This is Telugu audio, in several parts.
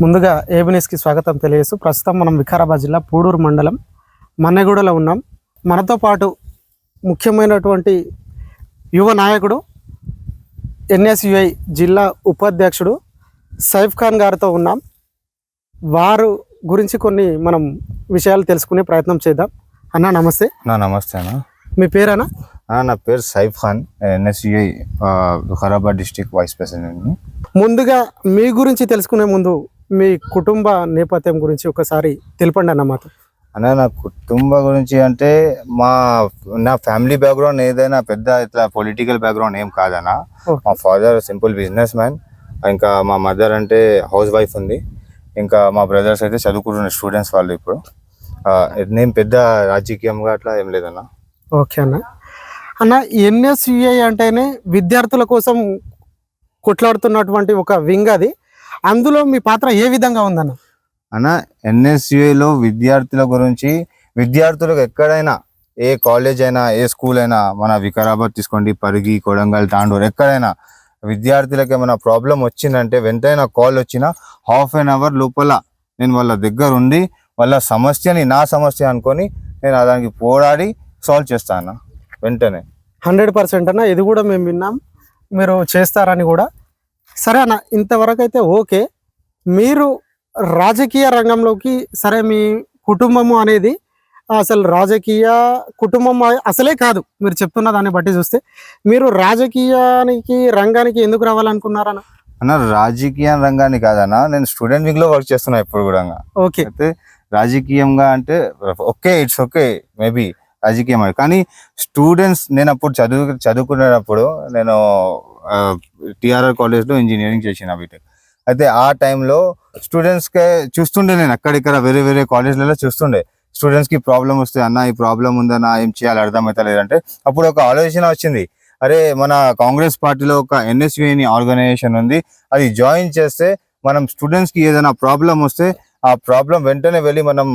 ముందుగా ఏబినిస్కి స్వాగతం తెలియజేస్తూ ప్రస్తుతం మనం వికారాబాద్ జిల్లా పూడూరు మండలం మన్నెగూడలో ఉన్నాం. మనతో పాటు ముఖ్యమైనటువంటి యువ నాయకుడు ఎన్ఎస్యుఐ జిల్లా ఉపాధ్యక్షుడు సైఫ్ ఖాన్ గారితో ఉన్నాం. వారు గురించి కొన్ని మనం విషయాలు తెలుసుకునే ప్రయత్నం చేద్దాం. అన్న నమస్తే. నా నమస్తే అన్న. మీ పేరేనా నా పేరు Saif Khan N S U I Vikarabad district vice ప్రెసిడెంట్ని. ముందుగా మీ గురించి తెలుసుకునే ముందు మీ కుటుంబ నేపథ్యం గురించి ఒకసారి తెలపండి అన్న మాతో అన్న నా కుటుంబ గురించి అంటే మా నా ఫ్యామిలీ బ్యాక్గ్రౌండ్ ఏదైనా పెద్ద ఇట్లా పొలిటికల్ బ్యాక్గ్రౌండ్ ఏం కాదన్న. మా ఫాదర్ సింపుల్ బిజినెస్ మ్యాన్ ఇంకా మా మదర్ అంటే హౌస్ వైఫ్ ఉంది. ఇంకా మా బ్రదర్స్ అయితే చదువుకుంటున్న స్టూడెంట్స్ వాళ్ళు ఇప్పుడు. నేను పెద్ద రాజకీయంగా అట్లా ఏం లేదన్న. ఓకే అన్న. అన్న ఎన్ఎస్యుఐ అంటేనే విద్యార్థుల కోసం కొట్లాడుతున్నటువంటి ఒక వింగ్ అది. అందులో మీ పాత్ర ఏ విధంగా ఉందన్న? అన్న ఎన్ఎస్యుఐలో విద్యార్థుల గురించి విద్యార్థులకు ఎక్కడైనా ఏ కాలేజ్ అయినా ఏ స్కూల్ అయినా మన వికారాబాద్ తీసుకోండి పరిగి కొడంగల్ తాండూరు ఎక్కడైనా విద్యార్థులకు ఏమైనా ప్రాబ్లం వచ్చిందంటే వెంటనే కాల్ వచ్చినా హాఫ్ అన్ అవర్ లోపల నేను వాళ్ళ దగ్గర ఉండి వాళ్ళ సమస్యని నా సమస్య అనుకొని నేను దానికి పోరాడి సాల్వ్ చేస్తాను వెంటనే. హండ్రెడ్ పర్సెంట్ అన్న ఇది కూడా మేము విన్నాం. మీరు చేస్తారని కూడా సరే అన్న ఇంతవరకు అయితే ఓకే. మీరు రాజకీయ రంగంలోకి సరే మీ కుటుంబము అనేది అసలు రాజకీయ కుటుంబం అసలే కాదు. మీరు చెప్తున్న దాన్ని బట్టి చూస్తే మీరు రాజకీయానికి రంగానికి ఎందుకు రావాలనుకున్నారన్న అన్న? రాజకీయ రంగాన్ని కాదన్న నేను స్టూడెంట్ వింగ్లో వర్క్ చేస్తున్నా ఎప్పుడు కూడా ఓకే. అయితే రాజకీయంగా అంటే ఓకే ఇట్స్ ఓకే మేబీ రాజకీయం. కానీ స్టూడెంట్స్ నేను అప్పుడు చదువు చదువుకునేటప్పుడు నేను టిఆర్ఆర్ కాలేజ్లో ఇంజనీరింగ్ చేసిన బీటెక్ అయితే ఆ టైంలో స్టూడెంట్స్కే చూస్తుండే నేను అక్కడిక్కడ వేరే వేరే కాలేజ్లలో చూస్తుండే. స్టూడెంట్స్కి ప్రాబ్లం వస్తే అన్న ఈ ప్రాబ్లం ఉందన్న ఏం చేయాలి అర్థమవుతలేదంటే అప్పుడు ఒక ఆలోచన వచ్చింది. అరే మన కాంగ్రెస్ పార్టీలో ఒక ఎన్ఎస్యుని ఆర్గనైజేషన్ ఉంది. అది జాయిన్ చేస్తే మనం స్టూడెంట్స్కి ఏదైనా ప్రాబ్లం వస్తే ఆ ప్రాబ్లం వెంటనే వెళ్ళి మనం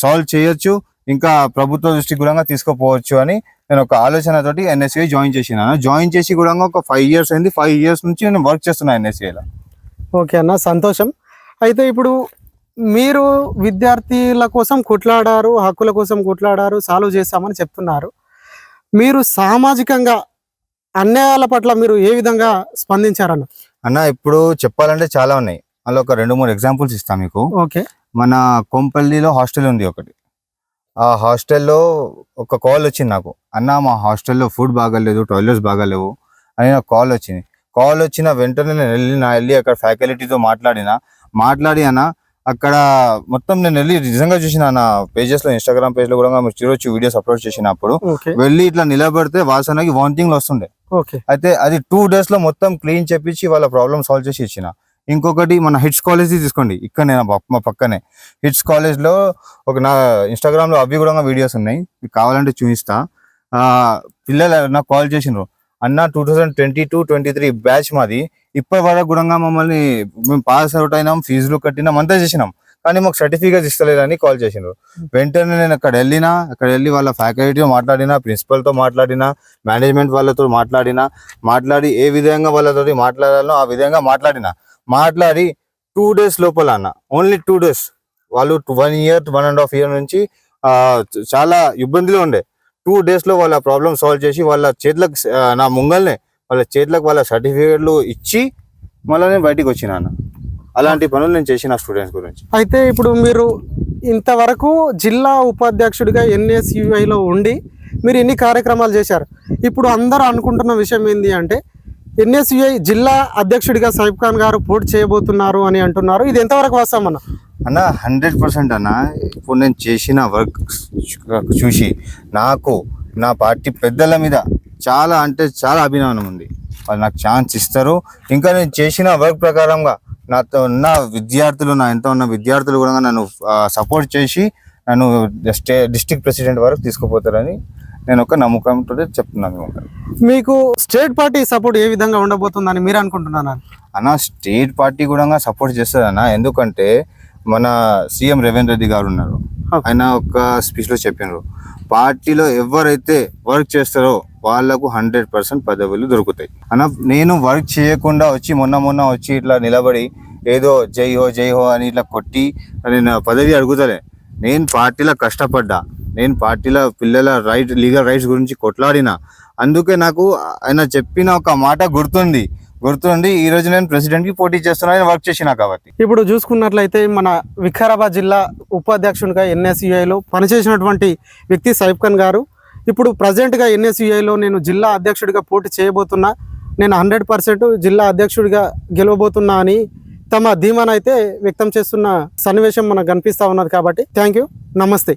సాల్వ్ చేయొచ్చు. ఇంకా ప్రభుత్వ దృష్టి కూడా తీసుకుపోవచ్చు అని నేను ఒక ఆలోచనతోటి ఎన్ఎస్ఏ జాయిన్ చేసినాను. జాయిన్ చేసి కూడా ఒక ఫైవ్ ఇయర్స్ అయింది. ఫైవ్ ఇయర్స్ నుంచి నేను వర్క్ చేస్తున్నా ఎన్ఎస్ఏలో ఓకే అన్న సంతోషం. అయితే ఇప్పుడు మీరు విద్యార్థుల కోసం కొట్లాడారు హక్కుల కోసం కొట్లాడారు సాల్వ్ చేస్తామని చెప్తున్నారు. మీరు సామాజికంగా అన్యాయాల పట్ల మీరు ఏ విధంగా స్పందించారన్న? అన్న ఇప్పుడు చెప్పాలంటే చాలా ఉన్నాయి. అందులో ఒక రెండు మూడు ఎగ్జాంపుల్స్ ఇస్తాను మీకు. ఓకే. మన కొంపల్లిలో హాస్టల్ ఉంది ఒకటి. ఆ హాస్టల్లో ఒక కాల్ వచ్చింది నాకు. అన్న మా హాస్టల్లో ఫుడ్ బాగాలేదు టాయిలెట్స్ బాగాలేవు అని నాకు కాల్ వచ్చింది. కాల్ వచ్చిన వెంటనే నేను వెళ్ళి నా వెళ్ళి అక్కడ ఫ్యాకల్టీతో మాట్లాడిన. మాట్లాడి అన్న అక్కడ మొత్తం నేను వెళ్ళి నిజంగా చూసిన నా పేజెస్లో ఇన్స్టాగ్రామ్ పేజ్లో కూడా మీరు చూడొచ్చు వీడియోస్ అప్లోడ్ చేసినప్పుడు. వెళ్ళి ఇట్లా నిలబడితే వాసనకి వాంతింగ్లు వస్తుండే. ఓకే. అయితే అది టూ డేస్లో మొత్తం క్లీన్ చేపించి వాళ్ళ ప్రాబ్లమ్ సాల్వ్ చేసి ఇచ్చిన. ఇంకొకటి మన హిట్స్ కాలేజ్ తీసుకోండి. ఇక్కడ నేను మా పక్కనే. హిట్స్ కాలేజ్లో ఒక నా ఇన్స్టాగ్రామ్లో అవి కూడా వీడియోస్ ఉన్నాయి. మీకు కావాలంటే చూపిస్తా. పిల్లలు నాకు కాల్ చేసిండ్రు అన్న two thousand twenty two twenty three batch మాది. ఇప్పటి వరకు కూడా మమ్మల్ని మేము పాస్ అవుట్ అయినాం ఫీజులు కట్టినాం అంతా చేసినాం. కానీ మాకు సర్టిఫికేట్ ఇస్తలేదని కాల్ చేసిండ్రు వెంటనే నేను అక్కడ వెళ్ళినా అక్కడ వెళ్ళి వాళ్ళ ఫ్యాకల్టీతో మాట్లాడినా ప్రిన్సిపల్తో మాట్లాడినా మేనేజ్మెంట్ వాళ్ళతో మాట్లాడినా మాట్లాడి ఏ విధంగా వాళ్ళతో మాట్లాడాలో ఆ విధంగా మాట్లాడినా. మాట్లాడి టూ డేస్ లోపల అన్న. ఓన్లీ టూ డేస్ వాళ్ళు one year one and half year నుంచి చాలా ఇబ్బందిలో ఉండే. టూ డేస్లో వాళ్ళ ప్రాబ్లం సాల్వ్ చేసి వాళ్ళ చేతులకు నా ముంగల్నే వాళ్ళ చేతులకు వాళ్ళ సర్టిఫికేట్లు ఇచ్చి మళ్ళీ నేను బయటికి వచ్చిన అన్న. అలాంటి పనులు నేను చేసిన స్టూడెంట్స్ గురించి. అయితే ఇప్పుడు మీరు ఇంతవరకు జిల్లా ఉపాధ్యక్షుడిగా ఎన్ఎస్యుఐలో ఉండి మీరు ఎన్ని కార్యక్రమాలు చేశారు? ఇప్పుడు అందరూ అనుకుంటున్న విషయం ఏంటి అంటే ఎన్ఎస్యుఐ జిల్లా అధ్యక్షుడిగా సైబ్ ఖాన్ గారు పోటీ చేయబోతున్నారు అని అంటున్నారు. ఇది ఎంతవరకు వస్తామన్న అన్న? అన్న హండ్రెడ్ పర్సెంట్ అన్న. ఇప్పుడు నేను చేసిన వర్క్ చూసి నాకు నా పార్టీ పెద్దల మీద చాలా అంటే చాలా అభిమానం ఉంది. వాళ్ళు నాకు ఛాన్స్ ఇస్తారు. ఇంకా నేను చేసిన వర్క్ ప్రకారంగా నాతో ఉన్న విద్యార్థులు నా ఎంతో ఉన్న విద్యార్థులు కూడా నన్ను సపోర్ట్ చేసి నన్ను స్టే డిస్టిక్ ప్రెసిడెంట్ వరకు తీసుకుపోతారని నేను ఒక నమ్మకంతో చెప్తున్నాను మీకు. స్టేట్ పార్టీ సపోర్ట్ ఏ విధంగా ఉండబోతుందని మీరు అనుకుంటున్నాను అన్న స్టేట్ పార్టీ కూడా సపోర్ట్ చేస్తుంది అన్న. ఎందుకంటే మన సీఎం రేవంత్ రెడ్డి గారు ఉన్నారు. ఆయన ఒక స్పీచ్లో చెప్పినారు. పార్టీలో ఎవరైతే వర్క్ చేస్తారో వాళ్ళకు హండ్రెడ్ పర్సెంట్ పదవులు దొరుకుతాయి. అన్న నేను వర్క్ చేయకుండా వచ్చి మొన్న మొన్న వచ్చి ఇట్లా నిలబడి ఏదో జై హో జై హో అని ఇట్లా కొట్టి నేను పదవి అడుగుతలే. నేను పార్టీలో కష్టపడ్డా. నేను పార్టీల పిల్లల రైట్ లీగల్ రైట్స్ గురించి కొట్లాడిన. అందుకే నాకు ఆయన చెప్పిన ఒక మాట గుర్తుంది. గుర్తుండి ఈ రోజు నేను ప్రెసిడెంట్కి పోటీ చేస్తున్నా వర్క్ చేసిన కాబట్టి. ఇప్పుడు చూసుకున్నట్లయితే మన వికారాబాద్ జిల్లా ఉపాధ్యక్షునిగా ఎన్ఎస్యుఐలో పనిచేసినటువంటి వ్యక్తి సైబ్ ఖాన్ గారు. ఇప్పుడు ప్రజెంట్గా ఎన్ఎస్యుఐలో నేను జిల్లా అధ్యక్షుడిగా పోటీ చేయబోతున్నా. నేను హండ్రెడ్ పర్సెంట్ జిల్లా అధ్యక్షుడిగా గెలవబోతున్నా అని తమ ధీమానైతే వ్యక్తం చేస్తున్న సన్నివేశం మనకు కనిపిస్తూ ఉన్నది కాబట్టి. Thank you. నమస్తే.